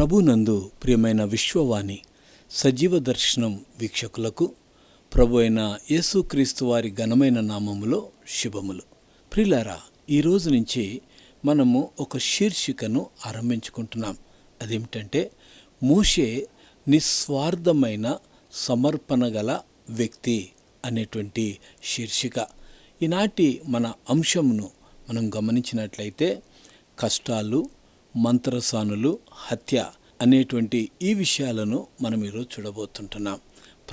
ప్రభునందు ప్రియమైన విశ్వవాణి సజీవ దర్శనం వీక్షకులకు ప్రభు అయిన యేసుక్రీస్తు వారి ఘనమైన నామములో శుభములు. ప్రిలారా ఈ రోజు నుంచి మనము ఒక శీర్షికను ఆరంభించుకుంటున్నాం. అదేమిటంటే మోషే నిస్వార్థమైన సమర్పణ గల వ్యక్తి అనేటువంటి శీర్షిక. ఈనాటి మన అంశమును మనం గమనించినట్లయితే కష్టాలు మంత్రసానులు హత్య అనేటువంటి ఈ విషయాలను మనం ఈరోజు చూడబోతుంటున్నాం.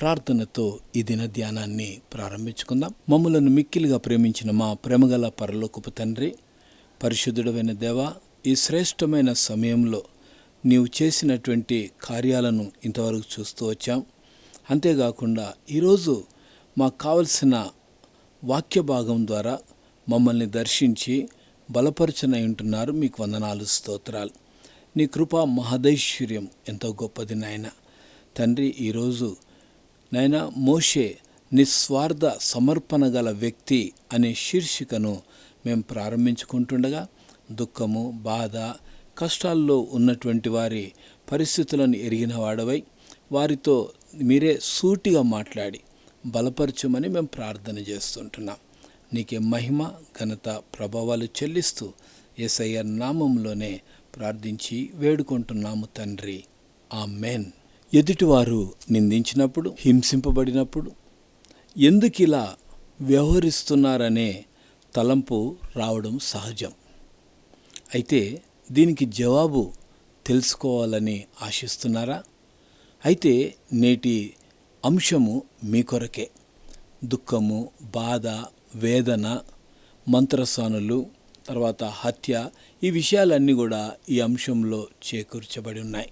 ప్రార్థనతో ఈ దిన ధ్యానాన్ని ప్రారంభించుకుందాం. మమ్మలను మిక్కిలిగా ప్రేమించిన మా ప్రేమగల పరలోకపు తండ్రి పరిశుద్ధుడమైన దేవ ఈ శ్రేష్టమైన సమయంలో నీవు చేసినటువంటి కార్యాలను ఇంతవరకు చూస్తూ వచ్చాం. అంతేకాకుండా ఈరోజు మాకు కావలసిన వాక్య భాగం ద్వారా మమ్మల్ని దర్శించి బలపరచనై ఉంటున్నారు మీకు వందనాలు స్తోత్రాలు. నీ కృప మహదైశ్వర్యం ఎంతో గొప్పది నాయన. తండ్రి ఈరోజు నాయన మోషే నిస్వార్థ సమర్పణ గల వ్యక్తి అనే శీర్షికను మేము ప్రారంభించుకుంటుండగా దుఃఖము బాధ కష్టాల్లో ఉన్నటువంటి వారి పరిస్థితులను ఎరిగిన వాడవై వారితో మీరే సూటిగా మాట్లాడి బలపరచమని మేము ప్రార్థన చేస్తుంటున్నాం. నీకే మహిమ ఘనత ప్రభావాలు చెల్లిస్తూ ఎస్ఐ నామంలోనే ప్రార్థించి వేడుకుంటున్నాము తండ్రి. ఆ మెన్ ఎదుటివారు నిందించినప్పుడు హింసింపబడినప్పుడు ఎందుకు ఇలా వ్యవహరిస్తున్నారనే తలంపు రావడం సహజం. అయితే దీనికి జవాబు తెలుసుకోవాలని ఆశిస్తున్నారా? అయితే నేటి అంశము మీ కొరకే. దుఃఖము బాధ వేదన మంత్రసానులు తర్వాత హత్య ఈ విషయాలన్నీ కూడా ఈ అంశంలో చేకూర్చబడి ఉన్నాయి.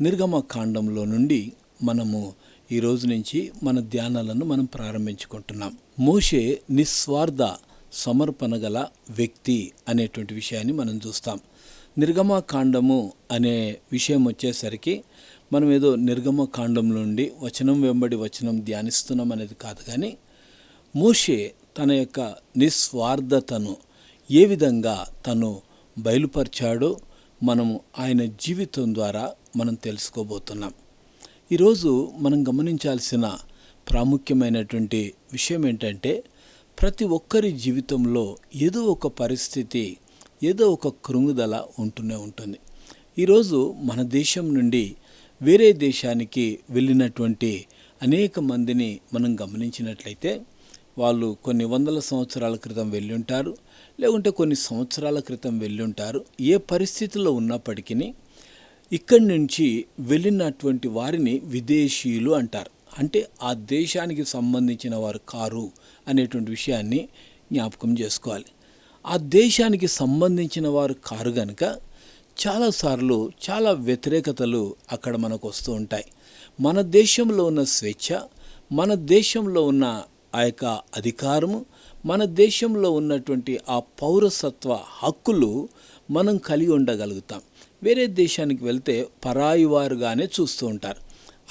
నిర్గమ కాండంలో నుండి మనము ఈ రోజు నుంచి మన ధ్యానాలను మనం ప్రారంభించుకుంటున్నాం. మోషే నిస్వార్థ సమర్పణ గల వ్యక్తి అనేటువంటి విషయాన్ని మనం చూస్తాం. నిర్గమ కాండము అనే విషయం వచ్చేసరికి మనం ఏదో నిర్గమ కాండం నుండి వచనం వెంబడి వచనం ధ్యానిస్తున్నాం అనేది కాదు కానీ మోషే తన యొక్క నిస్వార్థతను ఏ విధంగా తను బయలుపరిచాడో మనము ఆయన జీవితం ద్వారా మనం తెలుసుకోబోతున్నాం. ఈరోజు మనం గమనించాల్సిన ప్రాముఖ్యమైనటువంటి విషయం ఏంటంటే ప్రతి ఒక్కరి జీవితంలో ఏదో ఒక పరిస్థితి ఏదో ఒక కృంగుదల ఉంటూనే ఉంటుంది. ఈరోజు మన దేశం నుండి వేరే దేశానికి వెళ్ళినటువంటి అనేక మందిని మనం గమనించినట్లయితే వాళ్ళు కొన్ని వందల సంవత్సరాల క్రితం వెళ్ళుంటారు లేకుంటే కొన్ని సంవత్సరాల క్రితం వెళ్ళుంటారు. ఏ పరిస్థితుల్లో ఉన్నప్పటికీ ఇక్కడి నుంచి వెళ్ళినటువంటి వారిని విదేశీయులు అంటారు. అంటే ఆ దేశానికి సంబంధించిన వారు కారు అనేటువంటి విషయాన్ని జ్ఞాపకం చేసుకోవాలి. ఆ దేశానికి సంబంధించిన వారు కారు గనుక చాలాసార్లు చాలా వ్యతిరేకతలు అక్కడ మనకు వస్తూ ఉంటాయి. మన దేశంలో ఉన్న స్వేచ్ఛ మన దేశంలో ఉన్న ఆ యొక్క అధికారము మన దేశంలో ఉన్నటువంటి ఆ పౌరసత్వ హక్కులు మనం కలిగి ఉండగలుగుతాం. వేరే దేశానికి వెళ్తే పరాయి వారుగానే చూస్తూ ఉంటారు.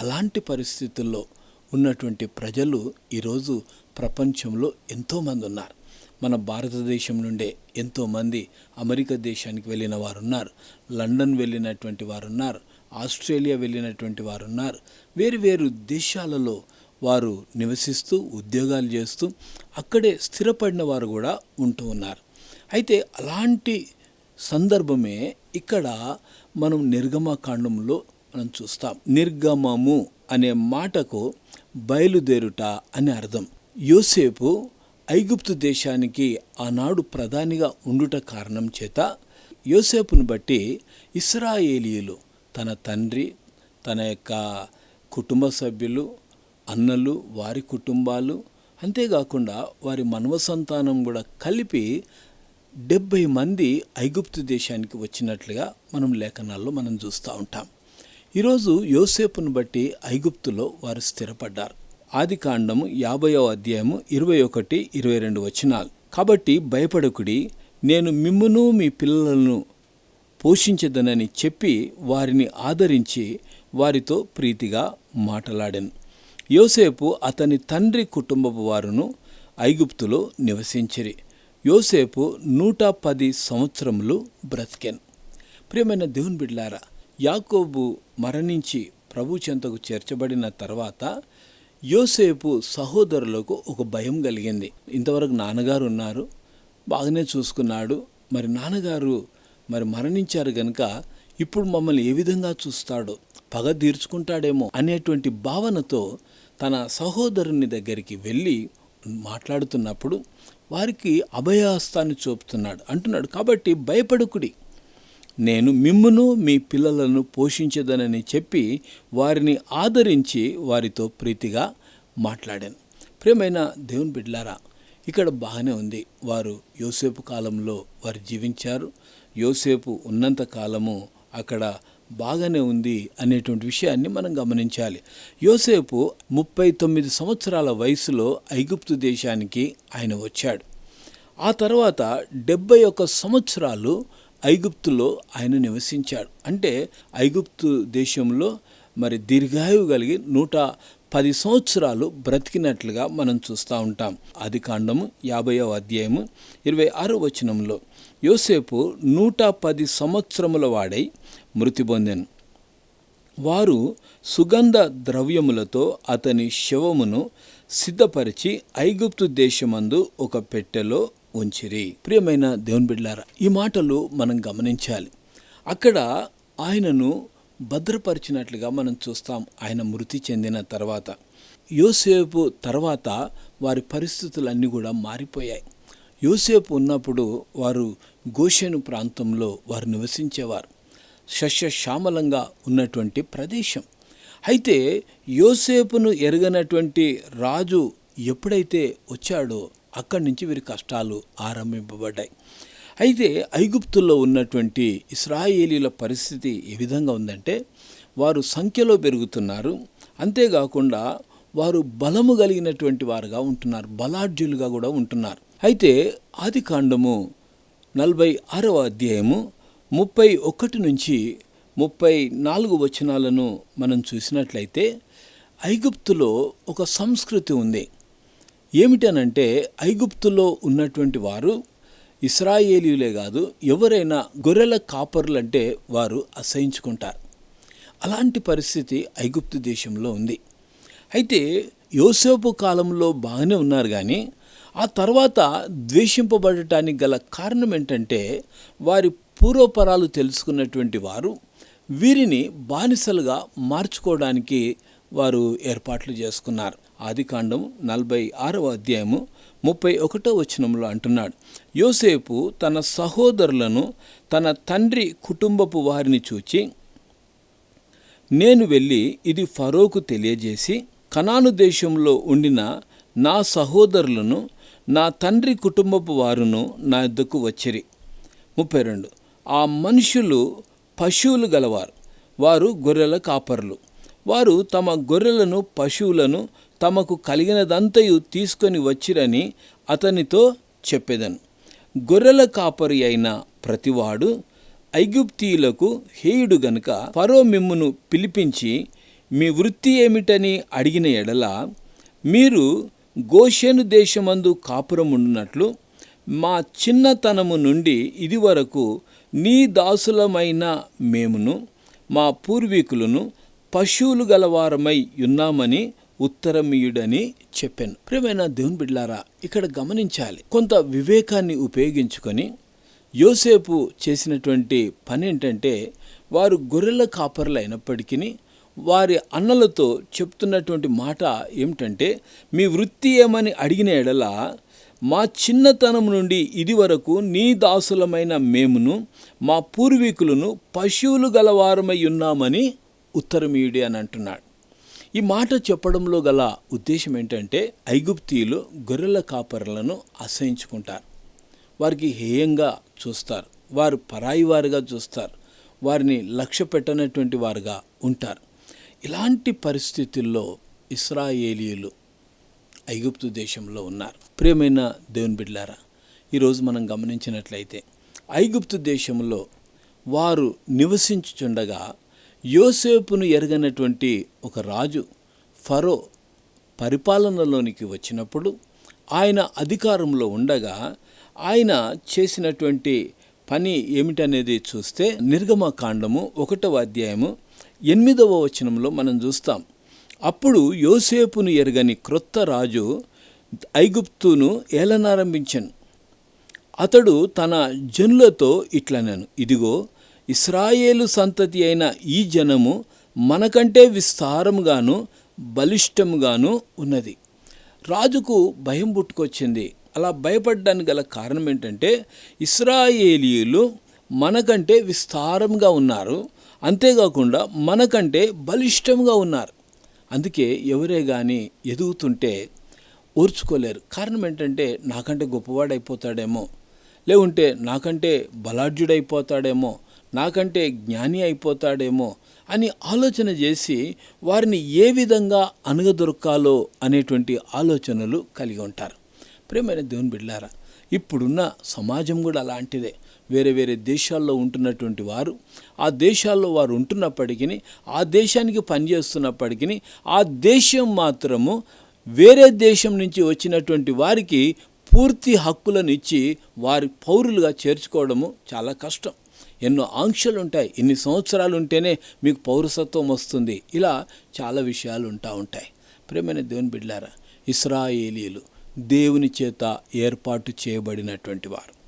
అలాంటి పరిస్థితుల్లో ఉన్నటువంటి ప్రజలు ఈరోజు ప్రపంచంలో ఎంతోమంది ఉన్నారు. మన భారతదేశం నుండే ఎంతోమంది అమెరికా దేశానికి వెళ్ళిన వారు ఉన్నారు లండన్ వెళ్ళినటువంటి వారు ఉన్నారు ఆస్ట్రేలియా వెళ్ళినటువంటి వారు ఉన్నారు వేరు వేరు దేశాలలో వారు నివసిస్తూ ఉద్యోగాలు చేస్తూ అక్కడే స్థిరపడిన వారు కూడా ఉంటూ ఉన్నారు. అయితే అలాంటి సందర్భమే ఇక్కడ మనం నిర్గమకాండంలో మనం చూస్తాం. నిర్గమము అనే మాటకు బయలుదేరుట అని అర్థం. యోసేపు ఐగుప్తు దేశానికి ఆనాడు ప్రధానిగా ఉండుట కారణం చేత యోసేపును బట్టి ఇస్రాయేలీయులు తన తండ్రి తన యొక్క కుటుంబ సభ్యులు అన్నలు వారి కుటుంబాలు అంతేకాకుండా వారి మనవ సంతానం కూడా కలిపి డెబ్భై మంది ఐగుప్తు దేశానికి వచ్చినట్లుగా మనం లేఖనాల్లో మనం చూస్తూ ఉంటాం. ఈరోజు యోసేపును బట్టి ఐగుప్తులో వారు స్థిరపడ్డారు. ఆది కాండము యాభైవ అధ్యాయము ఇరవై ఒకటి ఇరవై రెండు వచనాలు. కాబట్టి భయపడకుడి నేను మిమ్మును మీ పిల్లలను పోషించదనని చెప్పి వారిని ఆదరించి వారితో ప్రీతిగా మాటలాడాను. యోసేపు అతని తండ్రి కుటుంబపు వారును ఐగుప్తులో నివసించిరి. యోసేపు నూట పది సంవత్సరములు బ్రతికెను. ప్రియమైన దేవుని బిడ్లారా యాకోబు మరణించి ప్రభు చెంతకు చేర్చబడిన తర్వాత యోసేపు సహోదరులకు ఒక భయం కలిగింది. ఇంతవరకు నాన్నగారు ఉన్నారు బాగానే చూసుకున్నాడు. మరి నాన్నగారు మరి మరణించారు గనుక ఇప్పుడు మమ్మల్ని ఏ విధంగా చూస్తాడో? పగ తీర్చుకుంటాడేమో అనేటువంటి భావనతో తన సహోదరుని దగ్గరికి వెళ్ళి మాట్లాడుతున్నప్పుడు వారికి అభయహస్తాన్ని చూపుతున్నాడు. అంటున్నాడు కాబట్టి భయపడుకుడి. నేను మిమ్మును మీ పిల్లలను పోషించదనని చెప్పి వారిని ఆదరించి వారితో ప్రీతిగా మాట్లాడాను. ప్రియమైన దేవుని బిడ్లారా ఇక్కడ బాగానే ఉంది. వారు యోసేపు కాలంలో వారు జీవించారు. యోసేపు ఉన్నంత కాలము అక్కడ బాగానే ఉంది అనేటువంటి విషయాన్ని మనం గమనించాలి. యోసేపు ముప్పై తొమ్మిది సంవత్సరాల వయసులో ఐగుప్తు దేశానికి ఆయన వచ్చాడు. ఆ తర్వాత డెబ్బై ఒక్క సంవత్సరాలు ఐగుప్తులో ఆయన నివసించాడు. అంటే ఐగుప్తు దేశంలో మరి దీర్ఘాయువు కలిగి నూట పది సంవత్సరాలు బ్రతికినట్లుగా మనం చూస్తూ ఉంటాం. అది కాండము యాభైవ అధ్యాయము ఇరవై ఆరో వచనంలో యోసేపు నూట పది సంవత్సరముల వాడై మృతి పొందాను. వారు సుగంధ ద్రవ్యములతో అతని శవమును సిద్ధపరిచి ఐగుప్తు దేశమందు ఒక పెట్టెలో ఉంచిరి. ప్రియమైన దేవుని బిడ్లారా ఈ మాటలు మనం గమనించాలి. అక్కడ ఆయనను భద్రపరిచినట్లుగా మనం చూస్తాం. ఆయన మృతి చెందిన తర్వాత యోసేపు తర్వాత వారి పరిస్థితులన్నీ కూడా మారిపోయాయి. యోసేపు ఉన్నప్పుడు వారు గోషెను ప్రాంతంలో వారు నివసించేవారు. సస్యశ్యామలంగా ఉన్నటువంటి ప్రదేశం. అయితే యోసేపును ఎరగనటువంటి రాజు ఎప్పుడైతే వచ్చాడో అక్కడి నుంచి వీరి కష్టాలు ఆరంభింపబడ్డాయి. అయితే ఐగుప్తుల్లో ఉన్నటువంటి ఇస్రాయేలీల పరిస్థితి ఏ విధంగా ఉందంటే వారు సంఖ్యలో పెరుగుతున్నారు. అంతేకాకుండా వారు బలము కలిగినటువంటి వారుగా ఉంటున్నారు. బలాఢ్యులుగా కూడా ఉంటున్నారు. అయితే ఆది కాండము నలభై ఆరవ అధ్యాయము ముప్పై ఒకటి నుంచి ముప్పై నాలుగు వచనాలను మనం చూసినట్లయితే ఐగుప్తులో ఒక సంస్కృతి ఉంది. ఏమిటనంటే ఐగుప్తులో ఉన్నటువంటి వారు ఇస్రాయేలీలే కాదు ఎవరైనా గొర్రెల కాపర్లు అంటే వారు అసహించుకుంటారు. అలాంటి పరిస్థితి ఐగుప్తు దేశంలో ఉంది. అయితే యోసేపు కాలంలో బాగానే ఉన్నారు కానీ ఆ తర్వాత ద్వేషింపబడటానికి గల కారణం ఏంటంటే వారి పూర్వపరాలు తెలుసుకున్నటువంటి వారు వీరిని బానిసలుగా మార్చుకోవడానికి వారు ఏర్పాట్లు చేసుకున్నారు. ఆది కాండం నలభై ఆరవ అధ్యాయము ముప్పై ఒకటో వచనంలో అంటున్నాడు. యోసేపు తన సహోదరులను తన తండ్రి కుటుంబపు వారిని చూచి నేను వెళ్ళి ఇది ఫరోకు తెలియజేసి కనాను దేశంలో ఉండిన నా సహోదరులను నా తండ్రి కుటుంబపు వారును నా యొద్దకు వచ్చిరి. ముప్పై రెండు. ఆ మనుషులు పశువులు గలవారు. వారు గొర్రెల కాపర్లు. వారు తమ గొర్రెలను పశువులను తమకు కలిగినదంతయు తీసుకొని వచ్చిరని అతనితో చెప్పేదను. గొర్రెల కాపరి అయిన ప్రతివాడు ఐగుప్తీయులకు హేయుడు గనుక ఫరో మిమ్మును పిలిపించి మీ వృత్తి ఏమిటని అడిగిన ఎడల మీరు గోషెను దేశమందు కాపురముండునట్లు మా చిన్నతనము నుండి ఇదివరకు నీ దాసులమైన మేమును మా పూర్వీకులను పశువులు గలవారమై ఉన్నామని ఉత్తరమీయుడని చెప్పాను. ప్రియమైన దేవుని బిడ్లారా ఇక్కడ గమనించాలి. కొంత వివేకాన్ని ఉపయోగించుకొని యోసేపు చేసినటువంటి పని ఏంటంటే వారు గొర్రెల కాపర్లు అయినప్పటికీ వారి అన్నలతో చెప్తున్నటువంటి మాట ఏమిటంటే మీ వృత్తి ఏమని అడిగిన ఎడల మా చిన్నతనం నుండి ఇది వరకు నీ దాసులమైన మేమును మా పూర్వీకులను పశువులు గలవారమై ఉన్నామని ఉత్తరమీయుడి అని అంటున్నాడు. ఈ మాట చెప్పడంలో గల ఉద్దేశం ఏంటంటే ఐగుప్తీయులు గొర్రెల కాపరులను అసహించుకుంటారు. వారికి హేయంగా చూస్తారు. వారు పరాయి వారిగా చూస్తారు. వారిని లక్ష్య పెట్టనటువంటి వారుగా ఉంటారు. ఇలాంటి పరిస్థితుల్లో ఇస్రాయేలీయులు ఐగుప్తు దేశంలో ఉన్నారు. ప్రియమైన దేవుని బిడ్లారా ఈరోజు మనం గమనించినట్లయితే ఐగుప్తు దేశంలో వారు నివసించుచుండగా యోసేపును ఎరగనటువంటి ఒక రాజు ఫరో పరిపాలనలోనికి వచ్చినప్పుడు ఆయన అధికారంలో ఉండగా ఆయన చేసినటువంటి పని ఏమిటనేది చూస్తే నిర్గమ కాండము ఒకటవ అధ్యాయము ఎనిమిదవ వచనంలో మనం చూస్తాం. అప్పుడు యోసేపును ఎరగని క్రొత్త రాజు ఐగుప్తును ఏలనారంభించను. అతడు తన జనులతో ఇట్లనను ఇదిగో ఇస్రాయేలు సంతతి అయిన ఈ జనము మనకంటే విస్తారముగాను బలిష్టముగాను ఉన్నది. రాజుకు భయం పుట్టుకొచ్చింది. అలా భయపడడానికి గల కారణం ఏంటంటే ఇస్రాయేలీయులు మనకంటే విస్తారంగా ఉన్నారు. అంతేకాకుండా మనకంటే బలిష్టంగా ఉన్నారు. అందుకే ఎవరే కానీ ఎదుగుతుంటే ఓర్చుకోలేరు. కారణం ఏంటంటే నాకంటే గొప్పవాడైపోతాడేమో. లేకుంటే నాకంటే బలాఢ్యుడైపోతాడేమో. నాకంటే జ్ఞాని అయిపోతాడేమో అని ఆలోచన చేసి వారిని ఏ విధంగా అనగదొరకాలో అనేటువంటి ఆలోచనలు కలిగి ఉంటారు. ప్రేమైన దేవుని బిడ్డారా ఇప్పుడున్న సమాజం కూడా అలాంటిదే. వేరే వేరే దేశాల్లో ఉంటున్నటువంటి వారు ఆ దేశాల్లో వారు ఉంటున్నప్పటికీ ఆ దేశానికి పనిచేస్తున్నప్పటికీ ఆ దేశం మాత్రము వేరే దేశం నుంచి వచ్చినటువంటి వారికి పూర్తి హక్కులను ఇచ్చి వారి పౌరులుగా చేర్చుకోవడము చాలా కష్టం. ఎన్నో ఆంక్షలు ఉంటాయి ఇన్ని సంవత్సరాలు ఉంటేనే మీకు పౌరసత్వం వస్తుంది. ఇలా చాలా విషయాలు ఉంటా ఉంటాయి. ప్రేమైన దేవుని బిడ్డారా ఇస్రాయేలీలు దేవుని చేత ఏర్పాటు చేయబడినటువంటి వారు.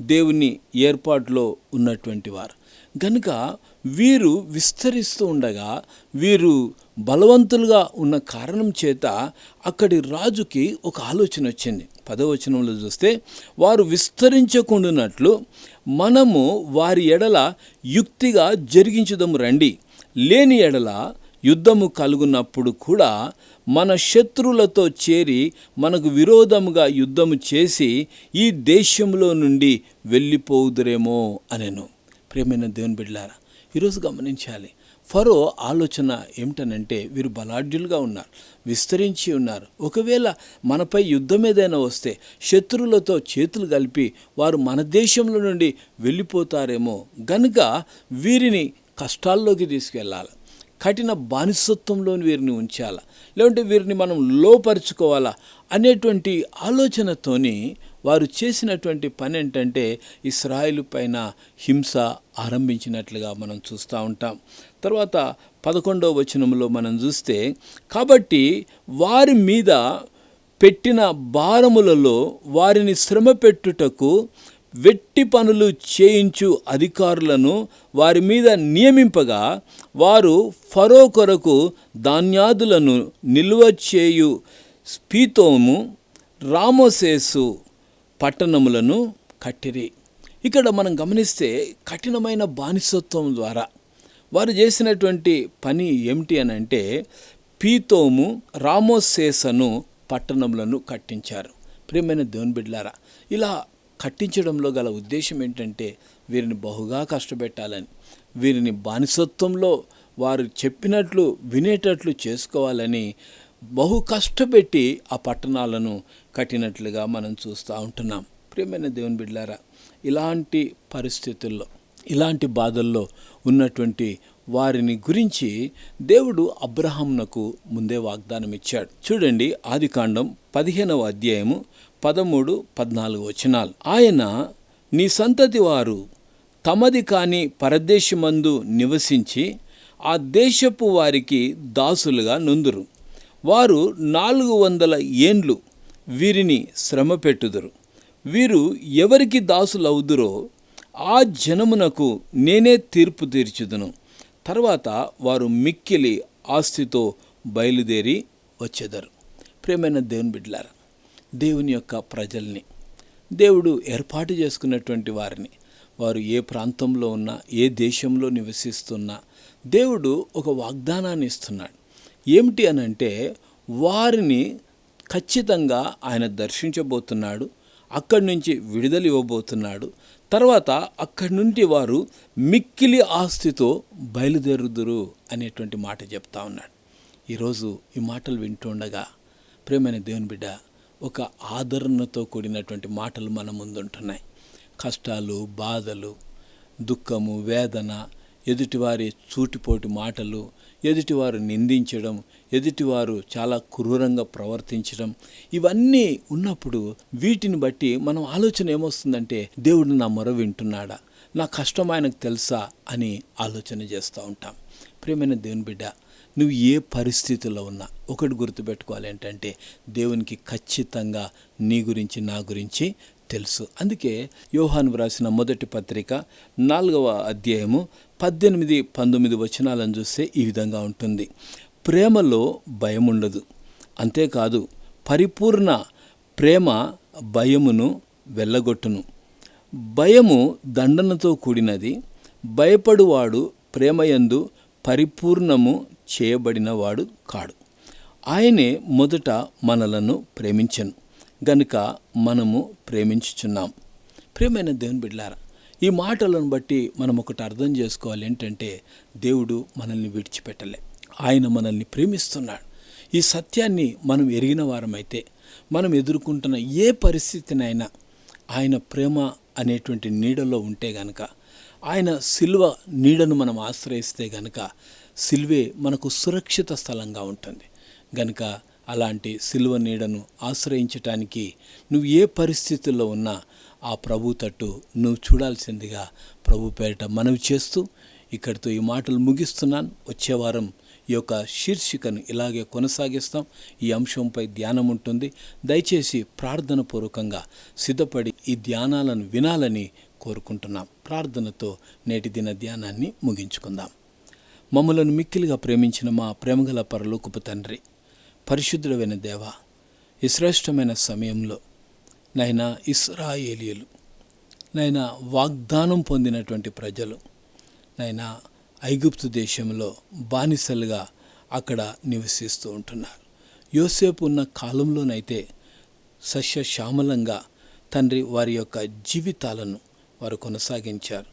దేవుని ఏర్పాటులో ఉన్నటువంటి వారు. కనుక వీరు విస్తరిస్తూ ఉండగా వీరు బలవంతులుగా ఉన్న కారణం చేత అక్కడి రాజుకి ఒక ఆలోచన వచ్చింది. పదవచనంలో చూస్తే వారు విస్తరించకుండానట్లు మనము వారి ఎడల యుక్తిగా జరిగించుదాము రండి. లేని ఎడల యుద్ధము కలుగునప్పుడు కూడా మన శత్రువులతో చేరి మనకు విరోధముగా యుద్ధము చేసి ఈ దేశంలో నుండి వెళ్ళిపోదురేమో అనెను. ప్రేమైన దేవుని బిడ్డారా ఈరోజు గమనించాలి. ఫరో ఆలోచన ఏమిటనంటే వీరు బలాఢ్యులుగా ఉన్నారు విస్తరించి ఉన్నారు. ఒకవేళ మనపై యుద్ధం ఏదైనా వస్తే శత్రువులతో చేతులు కలిపి వారు మన దేశంలో నుండి వెళ్ళిపోతారేమో. గనుక వీరిని కష్టాల్లోకి తీసుకెళ్ళాలి. కఠిన బానిసత్వంలోని వీరిని ఉంచాలా? లేకుంటే వీరిని మనం లోపరుచుకోవాలా? అనేటువంటి ఆలోచనతోని వారు చేసినటువంటి పని ఏంటంటే ఇస్రాయిల్ పైన హింస ఆరంభించినట్లుగా మనం చూస్తూ ఉంటాం. తర్వాత పదకొండవ వచనంలో మనం చూస్తే కాబట్టి వారి మీద పెట్టిన భారములలో వారిని శ్రమ పెట్టుటకు వెట్టి పనులు చేయించు అధికారులను వారి మీద నియమింపగా వారు ఫరో కొరకు ధాన్యాదులను నిల్వ చేయు స్పీతోము రామోసేసు పట్టణములను కట్టిరి. ఇక్కడ మనం గమనిస్తే కఠినమైన బానిసత్వం ద్వారా వారు చేసినటువంటి పని ఏమిటి అని అంటే పీతోము రామోసేసను పట్టణములను కట్టించారు. ప్రియమైన దేవుని బిడ్లారా ఇలా కట్టించడంలో గల ఉద్దేశం ఏంటంటే వీరిని బహుగా కష్టపెట్టాలని. వీరిని బానిసత్వంలో వారు చెప్పినట్లు వినేటట్లు చేసుకోవాలని బహు కష్టపెట్టి ఆ పట్టణాలను కట్టినట్లుగా మనం చూస్తూ ఉంటున్నాం. ప్రియమైన దేవుని బిడ్డారా ఇలాంటి పరిస్థితుల్లో ఇలాంటి బాధల్లో ఉన్నటువంటి వారిని గురించి దేవుడు అబ్రహాంనకు ముందే వాగ్దానం ఇచ్చాడు చూడండి ఆదికాండం పదిహేనవ అధ్యాయము పదమూడు పద్నాలుగు వచనాలు. ఆయన నీ సంతతి వారు తమది కాని పరదేశమందు నివసించి ఆ దేశపు వారికి దాసులుగా నుందురు. వారు నాలుగు వందల ఏండ్లు వీరిని శ్రమ పెట్టుదురు. వీరు ఎవరికి దాసులవుదురో ఆ జనమునకు నేనే తీర్పు తీర్చుదును. తర్వాత వారు మిక్కిలి ఆస్తితో బయలుదేరి వచ్చేదరు. ప్రేమైన దేవుని బిడ్డలారా దేవుని యొక్క ప్రజల్ని. దేవుడు ఏర్పాటు చేసుకున్నటువంటి వారిని. వారు ఏ ప్రాంతంలో ఉన్నా ఏ దేశంలో నివసిస్తున్నా దేవుడు ఒక వాగ్దానాన్ని ఇస్తున్నాడు. ఏమిటి అని అంటే వారిని ఖచ్చితంగా ఆయన దర్శించబోతున్నాడు అక్కడి నుంచి విడుదల ఇవ్వబోతున్నాడు. తర్వాత అక్కడి నుండి వారు మిక్కిలి ఆస్తితో బయలుదేరుదురు అనేటువంటి మాట చెప్తా ఉన్నాడు. ఈరోజు ఈ మాటలు వింటుండగా ప్రేమైన దేవుని బిడ్డ ఒక ఆదరణతో కూడినటువంటి మాటలు మన ముందుంటున్నాయి. కష్టాలు బాధలు దుఃఖము వేదన ఎదుటివారి సూటిపోటి మాటలు ఎదుటివారు నిందించడం ఎదుటివారు చాలా క్రూరంగా ప్రవర్తించడం ఇవన్నీ ఉన్నప్పుడు వీటిని బట్టి మనం ఆలోచన ఏమొస్తుందంటే దేవుడు నా మొర వింటున్నాడా? నా కష్టం ఆయనకు తెలుసా? అని ఆలోచన చేస్తూ ఉంటాం. ప్రియమైన దేవుని బిడ్డ నువ్వు ఏ పరిస్థితిలో ఉన్నా ఒకటి గుర్తుపెట్టుకోవాలి ఏంటంటే దేవునికి ఖచ్చితంగా నీ గురించి నా గురించి తెలుసు. అందుకే యోహాను వ్రాసిన మొదటి పత్రిక నాలుగవ అధ్యాయము పద్దెనిమిది పంతొమ్మిది వచనాలను చూస్తే ఈ విధంగా ఉంటుంది. ప్రేమలో భయం ఉండదు అంతేకాదు పరిపూర్ణ ప్రేమ భయమును వెళ్ళగొట్టును. భయము దండనతో కూడినది. భయపడువాడు ప్రేమయందు పరిపూర్ణము చేయబడినవాడు కాడు. ఆయనే మొదట మనలను ప్రేమించను. గనుక మనము ప్రేమించుచున్నాం. ప్రేమైన దేవుని బిడ్లారా ఈ మాటలను బట్టి మనం ఒకటి అర్థం చేసుకోవాలి ఏంటంటే దేవుడు మనల్ని విడిచిపెట్టలే. ఆయన మనల్ని ప్రేమిస్తున్నాడు. ఈ సత్యాన్ని మనం ఎరిగిన వారమైతే మనం ఎదుర్కొంటున్న ఏ పరిస్థితినైనా ఆయన ప్రేమ అనేటువంటి నీడలో ఉంటే గనక ఆయన సిల్వ నీడను మనం ఆశ్రయిస్తే గనక సిల్వే మనకు సురక్షిత స్థలంగా ఉంటుంది. గనుక అలాంటి సిల్వ నీడను ఆశ్రయించటానికి నువ్వు ఏ పరిస్థితుల్లో ఉన్నా ఆ ప్రభు తట్టు నువ్వు చూడాల్సిందిగా ప్రభు పేరిట మనవి చేస్తూ ఇక్కడితో ఈ మాటలు ముగిస్తున్నాను. వచ్చే వారం ఈ యొక్క శీర్షికను ఇలాగే కొనసాగిస్తాం. ఈ అంశంపై ధ్యానం ఉంటుంది. దయచేసి ప్రార్థన పూర్వకంగా సిద్ధపడి ఈ ధ్యానాలను వినాలని కోరుకుంటున్నాం. ప్రార్థనతో నేటి దిన ధ్యానాన్ని ముగించుకుందాం. మమ్మలను మిక్కిలిగా ప్రేమించిన మా ప్రేమగల పరలోకపు తండ్రి పరిశుద్ధుడమైన దేవ ఈ శ్రేష్టమైన సమయంలో నైనా ఇస్రాయేలియలు నైనా వాగ్దానం పొందినటువంటి ప్రజలు నైనా ఐగుప్తు దేశంలో బానిసలుగా అక్కడ నివసిస్తూ ఉంటున్నారు. యోసేపు ఉన్న కాలంలోనైతే సస్యశ్యామలంగా తండ్రి వారి యొక్క జీవితాలను వారు కొనసాగించారు.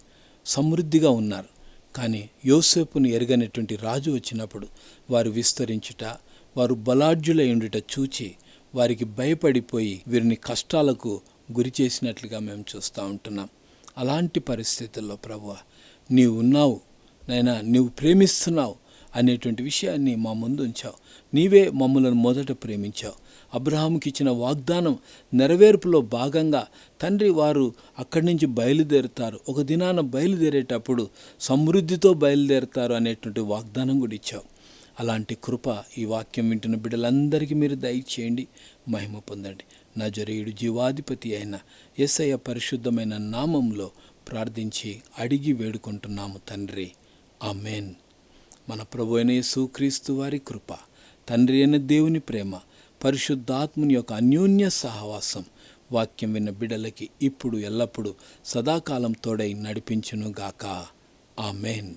సమృద్ధిగా ఉన్నారు. కానీ యోసేపును ఎరగనటువంటి రాజు వచ్చినప్పుడు వారు విస్తరించుట వారు బలాఢ్యులై ఉండుట చూచి వారికి భయపడిపోయి వీరిని కష్టాలకు గురి చేసినట్లుగా మేము చూస్తూ ఉంటున్నాం. అలాంటి పరిస్థితుల్లో ప్రభు నీవు ఉన్నావు. నైనా నీవు ప్రేమిస్తున్నావు అనేటువంటి విషయాన్ని మా ముందు ఉంచావు. నీవే మమ్మలను మొదట ప్రేమించావు. అబ్రహాముకి ఇచ్చిన వాగ్దానం నెరవేర్పులో భాగంగా తండ్రి వారు అక్కడి నుంచి బయలుదేరుతారు. ఒక దినాన బయలుదేరేటప్పుడు సమృద్ధితో బయలుదేరుతారు అనేటువంటి వాగ్దానం కూడా ఇచ్చావు. అలాంటి కృప ఈ వాక్యం వింటున్న బిడ్డలందరికీ మీరు దయచేయండి మహిమ పొందండి. నా జీవాధిపతి అయిన ఎస్ఐ పరిశుద్ధమైన నామంలో ప్రార్థించి అడిగి వేడుకుంటున్నాము తండ్రి. ఆమెన్. మన ప్రభు అయిన యేసుక్రీస్తు వారి కృప తండ్రి అయిన దేవుని ప్రేమ పరిశుద్ధాత్ముని యొక్క అన్యోన్య సహవాసం. వాక్యం విన్న బిడలకి ఇప్పుడు ఎల్లప్పుడూ సదాకాలం తోడై నడిపించునుగాక. ఆమెన్.